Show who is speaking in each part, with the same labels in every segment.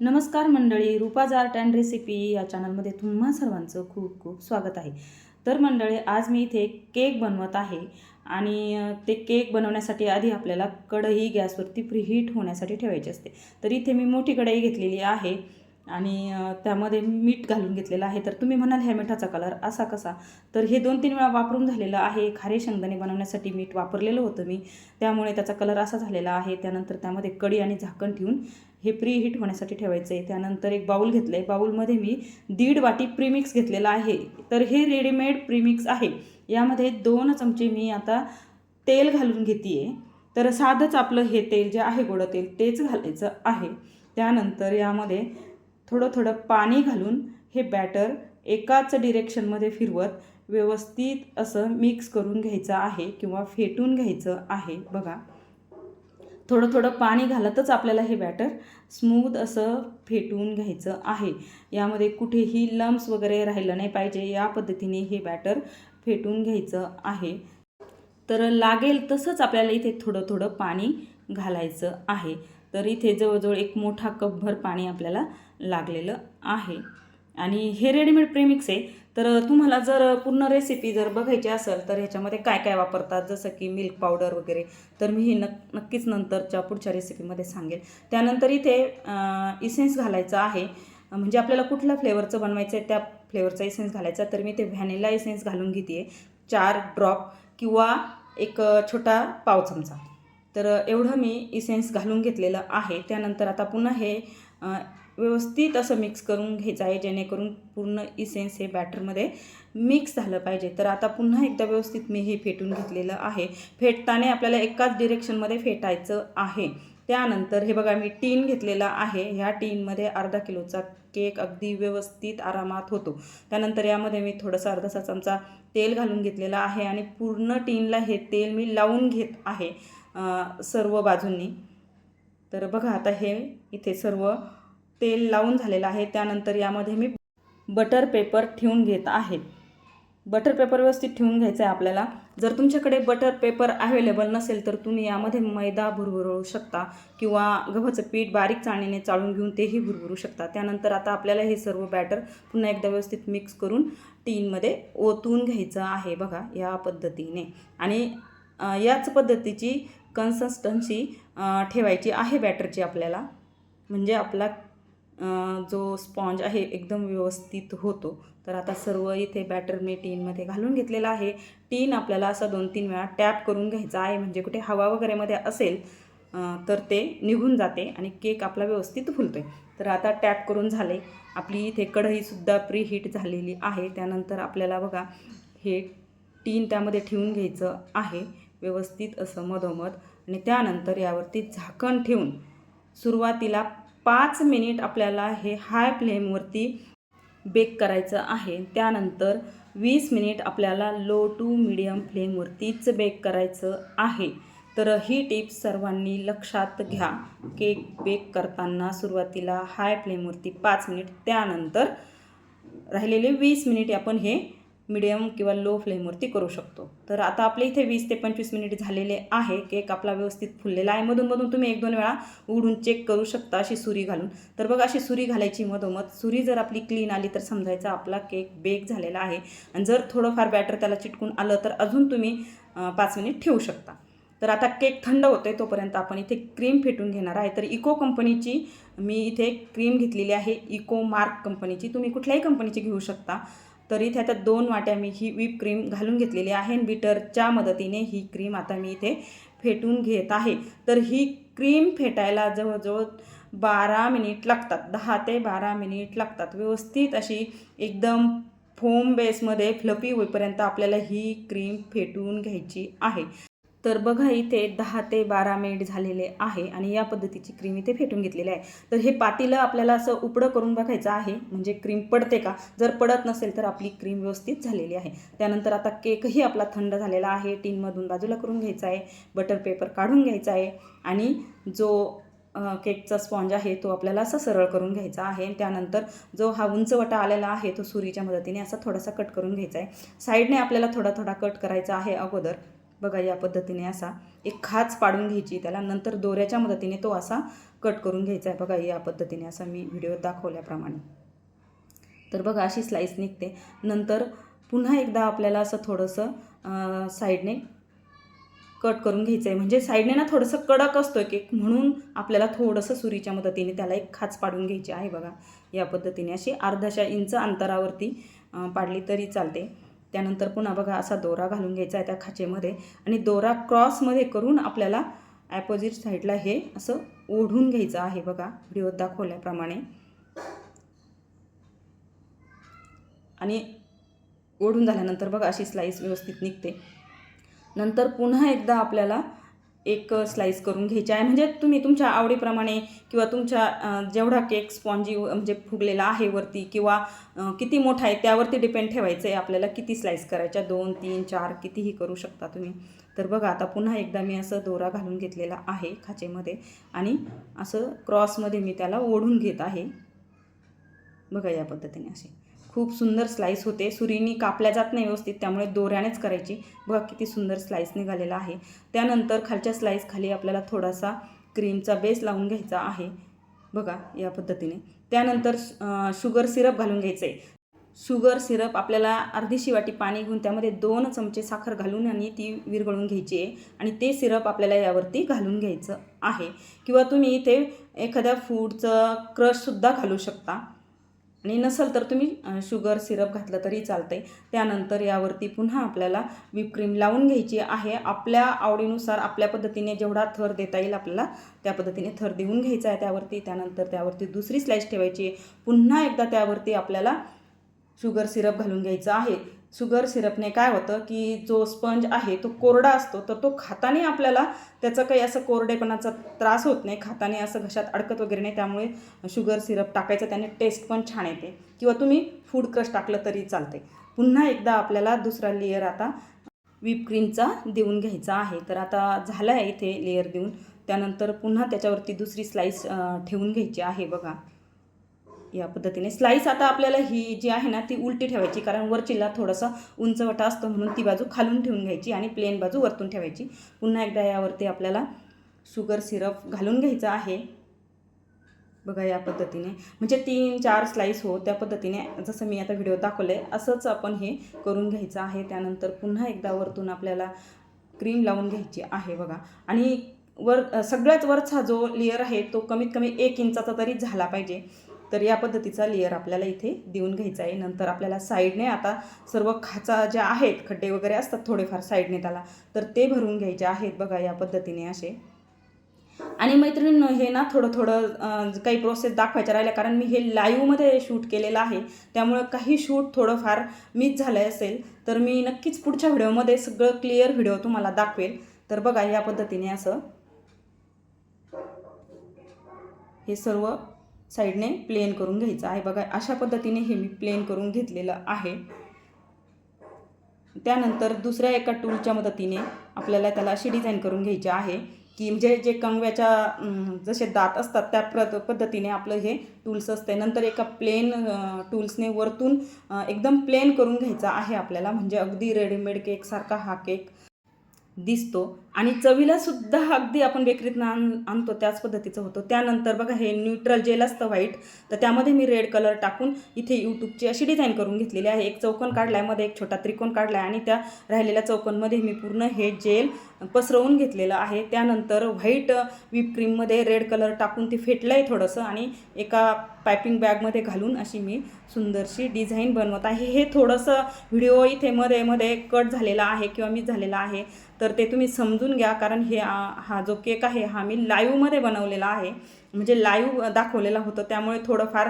Speaker 1: नमस्कार मंडळी रुपाज art and recipe या चॅनलमध्ये तुम्हा सर्वांचं खूप खूप स्वागत आहे. तर मंडळी आज मी इथे केक बनवत आहे आणि ते केक बनवण्यासाठी आधी आपल्याला कढई गॅसवरती प्रीहीट होण्यासाठी ठेवायची असते. तर इथे मी मोठी कढई घेतलेली आहे आणि त्यामध्ये मीठ घालून घेतलेलं आहे. तर तुम्ही म्हणाल ह्या मिठाचा कलर असा कसा? तर हे दोन तीन वेळा वापरून झालेलं आहे. खारे शेंगदाणे बनवण्यासाठी मीठ वापरलेलं होतं मी. त्यामुळे त्याचा कलर असा झालेला आहे. त्यानंतर त्यामध्ये कढी आणि झाकण ठेवून हे प्री हीट होण्यासाठी ठेवायचं आहे त्यानंतर एक बाऊल घेतलं आहे बाऊलमध्ये मी दीड वाटी प्रीमिक्स घेतलेलं आहे. तर हे रेडीमेड प्रीमिक्स आहे. यामध्ये दोन चमचे मी आता तेल घालून घेते आहे तर साधंच आपलं हे तेल जे आहे गोडं तेल तेच घालायचं आहे. त्यानंतर यामध्ये थोडं थोडं पाणी घालून हे बॅटर एकाच डिरेक्शनमध्ये फिरवत व्यवस्थित असं मिक्स करून घ्यायचं आहे किंवा फेटून घ्यायचं आहे. बघा. थोडं थोडं पाणी घालतच आपल्याला हे बॅटर स्मूद असं फेटून घ्यायचं आहे. यामध्ये कुठेही लम्स वगैरे राहिलं नाही पाहिजे. या पद्धतीने हे बॅटर फेटून घ्यायचं आहे. तर लागेल तसंच आपल्याला इथे थोडं थोडं पाणी घालायचं आहे. तर इथे जवळजवळ एक मोठा कपभर पाणी आपल्याला लागलेलं आहे. आणि हे रेडीमेड प्रेमिक्स आहे. तर तुम्हाला जर पूर्ण रेसिपी जर बघायची असेल तर ह्याच्यामध्ये काय काय वापरतात? जसं की मिल्क पावडर वगैरे. तर मी हे नक नक्कीच नंतरच्या पुढच्या रेसिपीमध्ये सांगेल. त्यानंतर इथे इसेन्स घालायचा आहे. म्हणजे आपल्याला कुठल्या फ्लेवरचं बनवायचं आहे त्या फ्लेवरचा इसेन्स घालायचा तर मी ते व्हॅनिला इसेन्स घालून घेते आहे चार ड्रॉप किंवा एक छोटा पाव चमचा. तर एवढं मी इसेन्स घालून घेतलेलं आहे. त्यानंतर आता पुन्हा हे व्यवस्थित असं मिक्स करून घ्यायचं आहे जेणेकरून पूर्ण इसेन्स हे बॅटरमध्ये मिक्स झालं पाहिजे. तर आता पुन्हा एकदा व्यवस्थित मी हे फेटून घेतलेलं आहे. फेटताना आपल्याला एकाच डिरेक्शनमध्ये फेटायचं आहे. त्यानंतर हे बघा मी टीन घेतलेला आहे. ह्या टीनमध्ये अर्धा किलोचा केक अगदी व्यवस्थित आरामात होतो. त्यानंतर यामध्ये मी थोडंसं अर्धासा चमचा तेल घालून घेतलेला आहे आणि पूर्ण टीनला हे तेल मी लावून घेत आहे सर्व बाजूंनी. तर बघा आता हे इथे सर्व तेल लावून झालेलं आहे. त्यानंतर यामध्ये मी बटर पेपर ठेवून घेत आहे. बटर पेपर व्यवस्थित ठेवून घ्यायचं आहे आपल्याला. जर तुमच्याकडे बटर पेपर अवेलेबल नसेल तर तुम्ही यामध्ये मैदा भुरभुरू शकता किंवा गव्हाचं पीठ बारीक चाळणीने चाळून घेऊन तेही भुरभुरू शकता. त्यानंतर आता आपल्याला हे सर्व बॅटर पुन्हा एकदा व्यवस्थित मिक्स करून टीनमध्ये ओतून घ्यायचं आहे बघा या पद्धतीने. आणि याच पद्धतीची कन्सिस्टन्सी ठेवायची आहे बॅटरची आपल्याला. म्हणजे आपला जो स्पॉन्ज आहे एकदम व्यवस्थित होतो. तर आता सर्व इथे बॅटर मी टीनमध्ये घालून घेतलेला आहे. टीन आपल्याला असं दोन तीन वेळा टॅप करून घ्यायचा आहे. म्हणजे कुठे हवा वगैरेमध्ये असेल तर ते निघून जाते आणि केक आपला व्यवस्थित फुलतो आहे तर आता टॅप करून झाले. आपली इथे कढईसुद्धा प्रीहीट झालेली आहे. त्यानंतर आपल्याला बघा हे टीन त्यामध्ये ठेवून घ्यायचं आहे. व्यवस्थित असं मधोमध. आणि त्यानंतर यावरती झाकण ठेवून सुरुवातीला पाच मिनिट आपल्याला हे हाय फ्लेमवरती बेक करायचं आहे. त्यानंतर वीस मिनिट आपल्याला लो टू मिडियम फ्लेमवरतीच बेक करायचं आहे. तर ही टिप्स सर्वांनी लक्षात घ्या. केक बेक करताना सुरुवातीला हाय फ्लेमवरती पाच मिनिट त्यानंतर राहिलेले वीस मिनिट आपण हे मिडियम किंवा लो फ्लेमवरती करू शकतो. तर आता आपले इथे वीस ते पंचवीस मिनिट झालेले आहे केक आपला व्यवस्थित फुललेला आहे. मधून मधून तुम्ही एक दोन वेळा उघडून चेक करू शकता अशी सुरी घालून. तर बघा अशी सुरी घालायची मधोमध. सुरी जर आपली क्लीन आली तर समजायचं आपला केक बेक झालेला आहे. आणि जर थोडंफार बॅटर त्याला चिटकून आलं तर अजून तुम्ही पाच मिनिट ठेवू शकता. तर आता केक थंड होतोय तोपर्यंत आपण इथे क्रीम फेटून घेणार आहे. तर इको कंपनीची मी इथे क्रीम घेतलेली आहे. इको मार्क कंपनीची तुम्ही कुठल्याही कंपनीची घेऊ शकता. तर इथे आता दोन वाट्या मी ही व्हीप क्रीम घालून घेतलेली आहे आणि बीटरच्या मदतीने ही क्रीम आता मी इथे फेटून घेत आहे. तर ही क्रीम फेटायला जवळजवळ बारा मिनिट लागतात दहा ते बारा मिनिट लागतात. व्यवस्थित अशी एकदम फोम बेसमध्ये फ्लफी होईपर्यंत आपल्याला ही क्रीम फेटून घ्यायची आहे. तर बघा इथे दहा ते बारा मिनिट झालेले आहे आणि या पद्धतीची क्रीम इथे फेटून घेतलेली आहे. तर हे पातीलं आपल्याला असं उपडं करून बघायचं आहे. म्हणजे क्रीम पडते का? जर पडत नसेल तर आपली क्रीम व्यवस्थित झालेली आहे. त्यानंतर आता केकही आपला थंड झालेला आहे. टीनमधून बाजूला करून घ्यायचा आहे. बटर पेपर काढून घ्यायचा आहे. आणि जो केकचा स्पॉन्ज आहे तो आपल्याला असा सरळ करून घ्यायचा आहे. आणि त्यानंतर जो हा उंचवटा आलेला आहे तो सुरीच्या मदतीने असा थोडासा कट करून घ्यायचा आहे. साईडने आपल्याला थोडा थोडा कट करायचा आहे अगोदर. बघा या पद्धतीने असा एक खाच पाडून घ्यायची त्याला नंतर दोऱ्याच्या मदतीने तो असा कट करून घ्यायचा आहे. बघा या पद्धतीने असा मी व्हिडिओ दाखवल्याप्रमाणे. तर बघा अशी स्लाईस निघते. नंतर पुन्हा एकदा आपल्याला असं थोडंसं साईडने कट करून घ्यायचं आहे म्हणजे साईडने ना थोडंसं कडक असतो केक म्हणून आपल्याला थोडंसं सुरीच्या मदतीने त्याला एक खाच पाडून घ्यायची आहे बघा. या पद्धतीने अशी अर्धाशा इंच अंतरावरती पाडली तरी चालते. त्यानंतर पुन्हा बघा असा दोरा घालून घ्यायचा आहे त्या खाचेमध्ये आणि दोरा क्रॉसमध्ये करून आपल्याला ॲपोजिट साईडला हे असं ओढून घ्यायचं आहे बघा. व्हिडिओत दाखवल्याप्रमाणे. आणि ओढून झाल्यानंतर बघा अशी स्लाईस व्यवस्थित निघते. नंतर पुन्हा एकदा आपल्याला एक स्लाईस करून घ्यायची आहे. म्हणजे तुम्ही तुमच्या आवडीप्रमाणे किंवा तुमच्या जेवढा केक स्पॉन्जी म्हणजे फुगलेला आहे वरती किंवा किती मोठा आहे त्यावरती डिपेंड ठेवायचं आहे आपल्याला किती स्लाईस करायच्या. दोन तीन चार कितीही करू शकता तुम्ही. तर बघा आता पुन्हा एकदा मी असं दोरा घालून घेतलेला आहे खाचेमध्ये आणि असं क्रॉसमध्ये मी त्याला ओढून घेत आहे. बघा या पद्धतीने असे. खूप सुंदर स्लाईस होते. सुरीनी कापल्या जात नाही व्यवस्थित त्यामुळे दोऱ्यानेच करायची. बघा किती सुंदर स्लाईस निघालेला आहे. त्यानंतर खालच्या स्लाईस खाली आपल्याला थोडासा क्रीमचा बेस लावून घ्यायचा आहे. बघा या पद्धतीने. त्यानंतर शुगर सिरप घालून घ्यायचं. आहे शुगर सिरप आपल्याला अर्धी शिवाटी पाणी घेऊन त्यामध्ये दोन चमचे साखर घालून आणि ती विरघळून घ्यायची आहे. आणि ते सिरप आपल्याला यावरती घालून घ्यायचं आहे. किंवा तुम्ही इथे एखाद्या फूडचं क्रशसुद्धा घालू शकता. आणि नसेल तर तुम्ही शुगर सिरप घातलं तरी चालतं आहे त्यानंतर यावरती पुन्हा आपल्याला व्हिप क्रीम लावून घ्यायची आहे. आपल्या आवडीनुसार आपल्या पद्धतीने जेवढा थर देता येईल आपल्याला त्या पद्धतीने थर देऊन घ्यायचा आहे त्यावरती. त्यानंतर त्यावरती दुसरी स्लाईस ठेवायची आहे. पुन्हा एकदा त्यावरती आपल्याला शुगर सिरप घालून घ्यायचं आहे. शुगर सिरपने काय होतं की जो स्पंज आहे तो कोरडा असतो तर तो खाताने आपल्याला त्याचा काही असं कोरडेपणाचा त्रास होत नाही. खाताने असं घशात अडकत वगैरे नाही त्यामुळे शुगर सिरप टाकायचं त्याने टेस्ट पण छान येते. किंवा तुम्ही फूड क्रश टाकलं तरी चालते पुन्हा एकदा आपल्याला दुसरा लेअर आता क्रीमचा देऊन घ्यायचा आहे. तर आता झालं आहे इथे लेअर देऊन. त्यानंतर पुन्हा त्याच्यावरती दुसरी स्लाईस ठेवून घ्यायची आहे बघा. या पद्धतीने. स्लाईस आता आपल्याला ही जी आहे ना ती उलटी ठेवायची कारण वरचीला थोडासा उंचवटा असतो म्हणून ती बाजू खालून ठेवून घ्यायची आणि प्लेन बाजू वरतून ठेवायची. पुन्हा एकदा यावरती आपल्याला शुगर सिरप घालून घ्यायचं आहे. बघा या पद्धतीने. म्हणजे तीन चार स्लाईस हो त्या पद्धतीने जसं मी आता व्हिडिओ दाखवलं आहे असंच आपण हे करून घ्यायचं आहे. त्यानंतर पुन्हा एकदा वरतून आपल्याला क्रीम लावून घ्यायची आहे बघा. आणि वर सगळ्यात वरचा जो लेअर आहे तो कमीत कमी एक इंचाचा तरी झाला पाहिजे. तर या पद्धतीचा लेअर आपल्याला इथे देऊन घ्यायचा आहे. नंतर आपल्याला साईडने आता सर्व खाचा ज्या आहेत खड्डे वगैरे असतात थोडेफार साईडने त्याला तर ते भरून घ्यायचे आहेत बघा या पद्धतीने असे. आणि मैत्रिणींनो हे ना थोडं थोडं काही प्रोसेस दाखवायच्या राहिल्या कारण मी हे लाईव्हमध्ये शूट केलेलं आहे. त्यामुळं काही शूट थोडंफार मिस झालं असेल तर मी नक्कीच पुढच्या व्हिडिओमध्ये सगळं क्लिअर व्हिडिओ तुम्हाला दाखवेल. तर बघा या पद्धतीने असं. हे सर्व साईडने प्लेन करून घ्यायचं आहे. बघा अशा पद्धतीने हे मी प्लेन करून घेतलेलं आहे. त्यानंतर दुसऱ्या एका टूलच्या मदतीने आपल्याला त्याला अशी डिझाईन करून घ्यायची आहे की म्हणजे जे कंगव्याच्या जसे दात असतात त्या प्र पद्धतीने आपलं हे टूल्स असते. नंतर एका प्लेन टूल्सने वरतून एकदम प्लेन करून घ्यायचा आहे आपल्याला. म्हणजे अगदी रेडीमेड केकसारखा हा केक दिसतो. आणि चवीला सुद्धा अगदी आपण बेकरीतनं आण आणतो त्याच पद्धतीचं होतं. त्यानंतर बघा हे न्यूट्रल जेल असतं व्हाईट तर त्यामध्ये मी रेड कलर टाकून इथे यूट्यूबची अशी डिझाईन करून घेतलेली आहे. एक चौकोन काढला आहे मध्ये एक छोटा त्रिकोण काढला आहे आणि त्या राहिलेल्या चौकोनमध्ये मी पूर्ण हे जेल पसरवून घेतलेलं आहे. त्यानंतर व्हाईट व्हिप क्रीममध्ये रेड कलर टाकून ती फेटलं आहे थोडंसं आणि एका पायपिंग बॅगमध्ये घालून अशी मी सुंदरशी डिझाईन बनवत आहे. हे थोडंसं व्हिडिओ इथे मध्ये मध्ये कट झालेला आहे किंवा मिस झालेला आहे. तर ते तुम्ही समज समजून घ्या कारण हे हा जो केक आहे हा मी लाईव्हमध्ये बनवलेला आहे. म्हणजे लाईव्ह दाखवलेला होतं त्यामुळे थोडंफार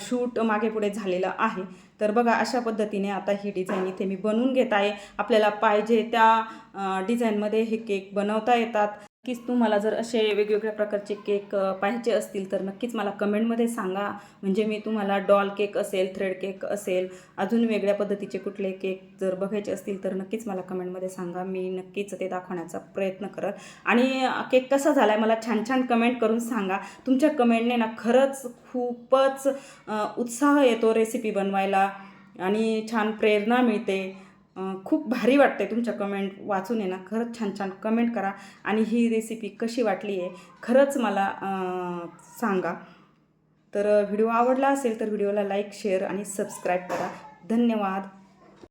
Speaker 1: शूट मागे पुढे झालेलं आहे. तर बघा अशा पद्धतीने आता ही डिझाईन इथे मी बनवून घेत आहे. आपल्याला पाहिजे त्या डिझाईनमध्ये हे केक बनवता येतात. नक्कीच तुम्हाला जर असे वेगवेगळ्या प्रकारचे केक पाहिजे असतील तर नक्कीच मला कमेंटमध्ये सांगा. म्हणजे मी तुम्हाला डॉल केक असेल थ्रेड केक असेल अजून वेगळ्या पद्धतीचे कुठले केक जर बघायचे असतील तर नक्कीच मला कमेंटमध्ये सांगा. मी नक्कीच ते दाखवण्याचा प्रयत्न करत आणि केक कसा झाला आहे मला छान छान कमेंट करून सांगा. तुमच्या कमेंटने ना खरंच खूपच उत्साह येतो रेसिपी बनवायला आणि छान प्रेरणा मिळते. खूप भारी वाटते तुमच्या कमेंट वाचून आहे ना खरंच छान छान कमेंट करा. आणि ही रेसिपी कशी वाटली आहे खरंच मला सांगा. तर व्हिडिओ आवडला असेल तर व्हिडिओला लाईक शेअर आणि सबस्क्राईब करा. धन्यवाद.